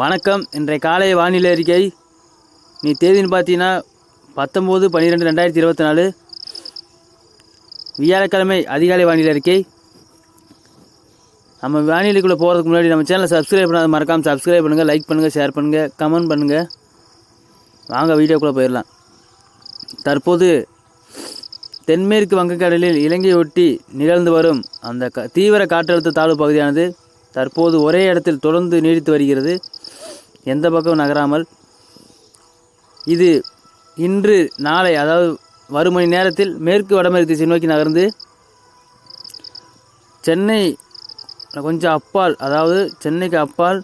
வணக்கம். இன்றைய காலை வானிலை அறிக்கை. நீ தேதின்னு பார்த்தீங்கன்னா பத்தொம்போது பன்னிரெண்டு ரெண்டாயிரத்தி இருபத்தி நாலு. வியாழக்கிழமை அதிகாலை வானிலை அறிக்கை. நம்ம வானிலைக்குள்ளே போகிறதுக்கு முன்னாடி நம்ம சேனலை சப்ஸ்கிரைப் பண்ணாத மறக்காமல் சப்ஸ்கிரைப் பண்ணுங்கள் லைக் பண்ணுங்கள் ஷேர் பண்ணுங்கள் கமெண்ட் பண்ணுங்கள் வாங்க வீடியோக்குள்ளே போயிடலாம். தற்போது தென்மேற்கு வங்கக்கடலில் இலங்கையை ஒட்டி நிகழ்ந்து வரும் அந்த க தீவிர காற்றழுத்த தாழ்வு பகுதியானது தற்போது ஒரே இடத்தில் தொடர்ந்து நீடித்து வருகிறது. எந்த பக்கம் நகராமல் இது இன்று நாளை அதாவது வரும் மணி நேரத்தில் மேற்கு வடமேற்கு திசை நோக்கி நகர்ந்து சென்னை கொஞ்சம் அப்பால் அதாவது சென்னைக்கு அப்பால்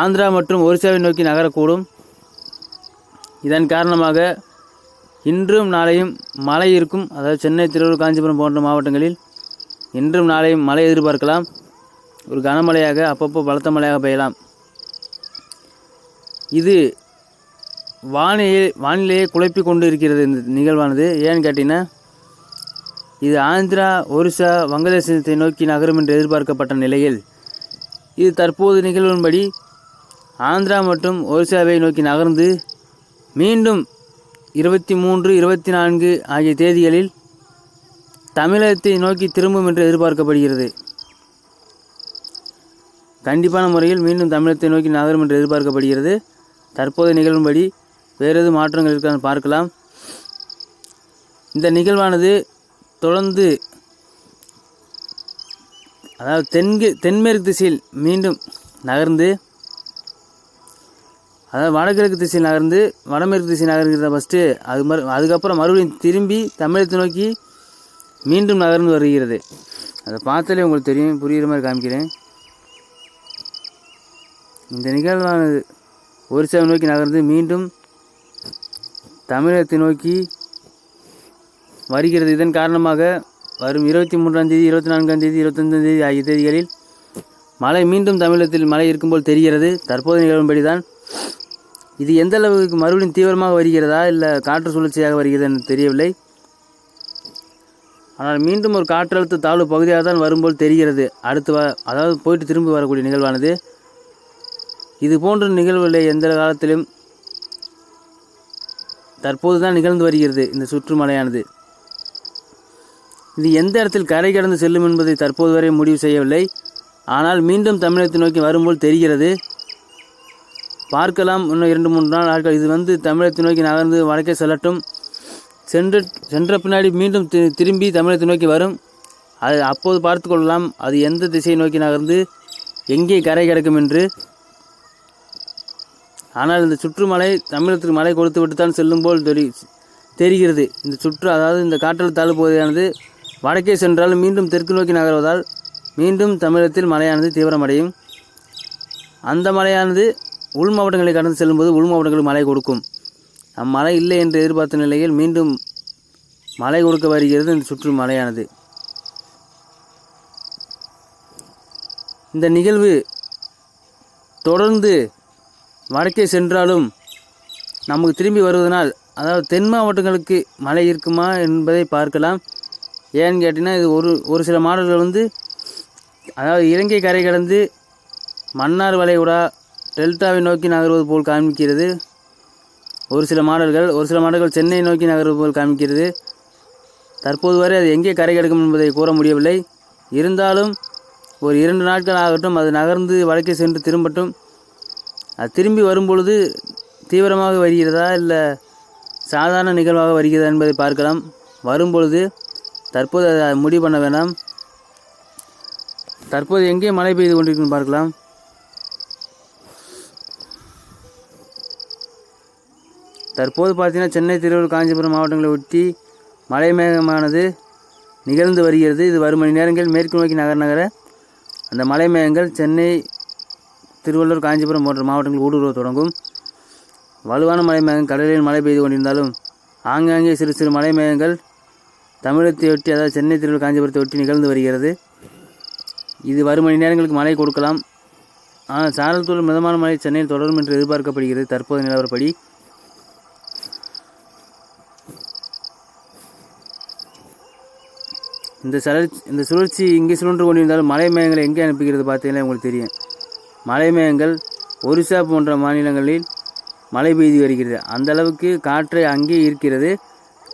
ஆந்திரா மற்றும் ஒரிசாவை நோக்கி நகரக்கூடும். இதன் காரணமாக இன்றும் நாளையும் மழை இருக்கும். அதாவது சென்னை திருவள்ளூர் காஞ்சிபுரம் போன்ற மாவட்டங்களில் இன்றும் நாளையும் மழை எதிர்பார்க்கலாம். ஒரு கனமழையாக அப்பப்போ பலத்த மழையாக பெய்யலாம். இது வானிலையை வானிலையை குழப்பி கொண்டு இருக்கிறது இந்த நிகழ்வானது. ஏன்னு கேட்டிங்கன்னா இது ஆந்திரா ஒரிசா வங்கதேசத்தை நோக்கி நகரும் என்று எதிர்பார்க்கப்பட்ட நிலையில் இது தற்போது நிகழ்வின்படி ஆந்திரா மற்றும் ஒரிசாவை நோக்கி நகர்ந்து மீண்டும் இருபத்தி மூன்று இருபத்தி நான்கு ஆகிய தேதிகளில் தமிழகத்தை நோக்கி திரும்பும் என்று எதிர்பார்க்கப்படுகிறது. கண்டிப்பான முறையில் மீண்டும் தமிழகத்தை நோக்கி நகரும் என்று எதிர்பார்க்கப்படுகிறது. தற்போது நிகழும்படி வேறு எதுவும் மாற்றங்கள் இருக்கான்னு பார்க்கலாம். இந்த நிகழ்வானது தொடர்ந்து அதாவது தென்கு தென்மேற்கு திசையில் மீண்டும் நகர்ந்து அதாவது வடகிழக்கு திசையில் நகர்ந்து வடமேற்கு திசை நகர்கிறத ஃபஸ்ட்டு அது மறு அதுக்கப்புறம் மறுபடியும் திரும்பி தமிழகத்தை நோக்கி மீண்டும் நகர்ந்து வருகிறது. அதை பார்த்தாலே உங்களுக்கு தெரியும் புரிகிற மாதிரி காமிக்கிறேன். இந்த நிகழ்வானது ஒரிசாவை நோக்கி நகர்ந்து மீண்டும் தமிழகத்தை நோக்கி வருகிறது. இதன் காரணமாக வரும் இருபத்தி மூன்றாம் தேதி இருபத்தி நான்காம் தேதி இருபத்தஞ்சாம் தேதி ஆகிய தேதிகளில் மழை மீண்டும் தமிழகத்தில் மழை இருக்கும்போல் தெரிகிறது. தற்போது நிகழும்படி தான் இது எந்த அளவுக்கு மறுபடியும் தீவிரமாக வருகிறதா இல்லை காற்று சுழற்சியாக வருகிறது என்று தெரியவில்லை. ஆனால் மீண்டும் ஒரு காற்றழுத்த தாழ்வு பகுதியாக தான் வரும்போல் தெரிகிறது. அடுத்து வ அதாவது போயிட்டு திரும்பி வரக்கூடிய நிகழ்வானது. இது போன்ற நிகழ்வுகளை எந்த காலத்திலும் தற்போது தான் நிகழ்ந்து வருகிறது இந்த சுற்றுமலையானது. இது எந்த இடத்தில் கரை கடந்து செல்லும் என்பதை தற்போது வரை முடிவு செய்யவில்லை. ஆனால் மீண்டும் தமிழகத்தை நோக்கி வரும்போல் தெரிகிறது. பார்க்கலாம். இன்னும் இரண்டு மூன்று நாள் ஆட்கள் இது வந்து தமிழகத்தை நோக்கி நகர்ந்து வடக்கே செல்லட்டும். சென்று சென்ற பின்னாடி மீண்டும் தி- திரும்பி தமிழகத்தை நோக்கி வரும். அது அப்போது பார்த்து கொள்ளலாம். அது எந்த திசையை நோக்கி நகர்ந்து எங்கே கரை கிடக்கும் என்று. ஆனால் இந்த சுற்றுமலை தமிழகத்துக்கு மழை கொடுத்து விட்டு தான் செல்லும் போல் தெரி தெரிகிறது. இந்த சுற்று அதாவது இந்த காற்றழுத்த தாழ்வு பகுதியானது வடக்கே சென்றால் மீண்டும் தெற்கு நோக்கி நகர்வதால் மீண்டும் தமிழகத்தில் மழையானது தீவிரமடையும். அந்த மழையானது உள் மாவட்டங்களை கடந்து செல்லும்போது உள் மாவட்டங்களுக்கு மழை கொடுக்கும். அம்மழை இல்லை என்று எதிர்பார்த்த நிலையில் மீண்டும் மழை கொடுக்க வருகிறது இந்த சுற்று மலையானது இந்த நிகழ்வு தொடர்ந்து வடக்கே சென்றாலும் நமக்கு திரும்பி வருவதனால் அதாவது தென் மாவட்டங்களுக்கு மழை இருக்குமா என்பதை பார்க்கலாம். ஏன்னு கேட்டிங்கன்னா இது ஒரு ஒரு சில மாடல்கள் வந்து அதாவது இலங்கை கரை கடந்து மன்னார் வளைகுடா டெல்டாவை நோக்கி நகர்வது போல் காமிக்கிறது ஒரு சில மாடல்கள் ஒரு சில மாடல்கள் சென்னை நோக்கி நகர்வது போல் காமிக்கிறது தற்போது வரை அது எங்கே கரை கிடக்கும் என்பதை கூற முடியவில்லை. இருந்தாலும் ஒரு இரண்டு நாட்கள் ஆகட்டும் அது நகர்ந்து வடக்கே சென்று திரும்பட்டும் அது திரும்பி வரும்பொழுது தீவிரமாக வருகிறதா இல்லை சாதாரண நிகழ்வாக வருகிறதா என்பதை பார்க்கலாம். வரும்பொழுது தற்போது அதை முடிவு பண்ண வேண்டாம். தற்போது எங்கே மழை பெய்து கொண்டிருக்குன்னு பார்க்கலாம். தற்போது பார்த்தீங்கன்னா சென்னை திருவள்ளூர் காஞ்சிபுரம் மாவட்டங்களை ஒட்டி மழை மேகமானது நிகழ்ந்து வருகிறது. இது வரும் மணி நேரங்கள் மேற்கு நோக்கி நகர நகர அந்த மலை மேகங்கள் சென்னை திருவள்ளூர் காஞ்சிபுரம் போன்ற மாவட்டங்கள் ஊடுருவ தொடங்கும். வலுவான மழை மேகம் கடலில் மழை பெய்து கொண்டிருந்தாலும் ஆங்காங்கே சிறு சிறு மழை மேகங்கள் தமிழகத்தை ஒட்டி அதாவது சென்னை திருவள்ளூர் காஞ்சிபுரத்தை ஒட்டி நிகழ்ந்து வருகிறது. இது வரும் மணி நேரங்களுக்கு மழை கொடுக்கலாம். ஆனால் சாரல் தூள் மிதமான மழை சென்னையில் தொடரும் என்று எதிர்பார்க்கப்படுகிறது தற்போது நிலவரப்படி. இந்த சலர்ச்சி இந்த சுழற்சி இங்கே சுழன்று கொண்டிருந்தாலும் மலை மேகங்களை எங்கே அனுப்புகிறது பார்த்தீங்கன்னா உங்களுக்கு தெரியும். மலை மேகங்கள் ஒரிசா போன்ற மாநிலங்களில் மழை பெய்து வருகிறது. அந்த அளவுக்கு காற்றை அங்கே இருக்கிறது.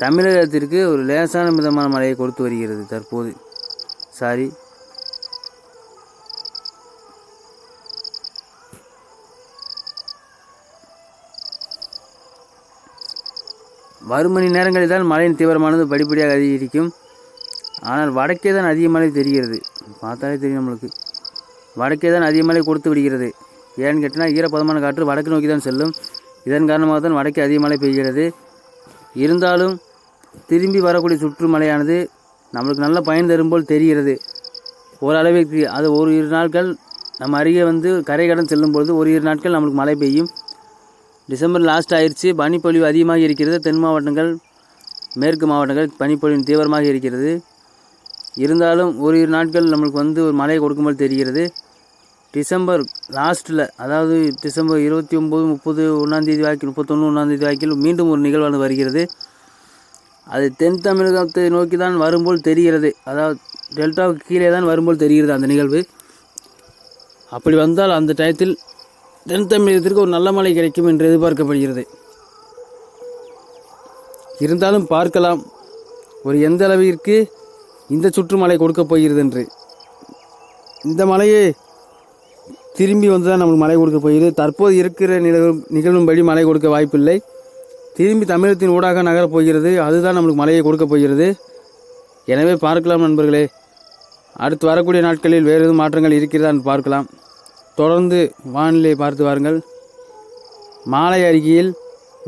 தமிழகத்திற்கு ஒரு லேசான மிதமான மழையை கொடுத்து வருகிறது தற்போது. சாரி. வரும் மணி நேரங்களில் தான் மழையின் தீவிரமானது படிப்படியாக அதிகரிக்கும். ஆனால் வடக்கே தான் அதிக மழை தெரிகிறது. பார்த்தாலே தெரியும் நம்மளுக்கு. வடக்கே தான் அதிக மழை கொடுத்து விடுகிறது. ஏன்னு கேட்டால் ஈரப்பதமான காற்று வடக்கு நோக்கி தான் செல்லும். இதன் காரணமாக தான் வடக்கே அதிக மழை பெய்கிறது. இருந்தாலும் திரும்பி வரக்கூடிய சுற்றுமழையானது நம்மளுக்கு நல்ல பயன் தரும் போல் தெரிகிறது. ஓரளவிற்கு அது ஒரு இரு நாட்கள் நம்ம அருகே வந்து கரை கடன் செல்லும் பொழுது ஒரு இரு நாட்கள் நம்மளுக்கு மழை பெய்யும். டிசம்பர் லாஸ்ட் ஆயிடுச்சு பனிப்பொழிவு அதிகமாக இருக்கிறது. தென் மாவட்டங்கள் மேற்கு மாவட்டங்கள் பனிப்பொழிவு தீவிரமாக இருக்கிறது. இருந்தாலும் ஒரு இரு நாட்கள் நம்மளுக்கு வந்து ஒரு மழை கொடுக்கும்போது தெரிகிறது. டிசம்பர் லாஸ்ட்டில் அதாவது டிசம்பர் இருபத்தி ஒம்பது முப்பது ஒன்றாந்தேதி வாக்கில் முப்பத்தொன்று ஒன்றாந்தேதி வாக்கில் மீண்டும் ஒரு நிகழ்வானது வருகிறது. அது தென் தமிழகத்தை நோக்கி தான் வரும்போல் தெரிகிறது. அதாவது டெல்டாவுக்கு கீழே தான் வரும்போல் தெரிகிறது அந்த நிகழ்வு. அப்படி வந்தால் அந்த டயத்தில் தென் தமிழகத்திற்கு ஒரு நல்ல மழை கிடைக்கும் என்று எதிர்பார்க்கப்படுகிறது. இருந்தாலும் பார்க்கலாம் ஒரு எந்த அளவிற்கு இந்த சுற்றுமலை கொடுக்கப் போகிறது என்று. இந்த மலையை திரும்பி வந்து தான் நமக்கு மழை கொடுக்க போகுது தற்போது இருக்கிற நிகழ்வு நிகழும்படி மழை கொடுக்க வாய்ப்பில்லை. திரும்பி தமிழகத்தின் ஊடாக நகரப் போகிறது. அதுதான் நம்மளுக்கு மழையை கொடுக்க போகிறது. எனவே பார்க்கலாம் நண்பர்களே. அடுத்து வரக்கூடிய நாட்களில் வேறு எதுவும் மாற்றங்கள் இருக்கிறதான்னு பார்க்கலாம். தொடர்ந்து வானிலையை பார்த்து வாருங்கள். மாலை அருகில்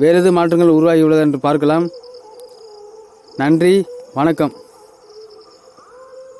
வேறு எதுவும் மாற்றங்கள் உருவாகியுள்ளது என்று பார்க்கலாம். நன்றி. வணக்கம்.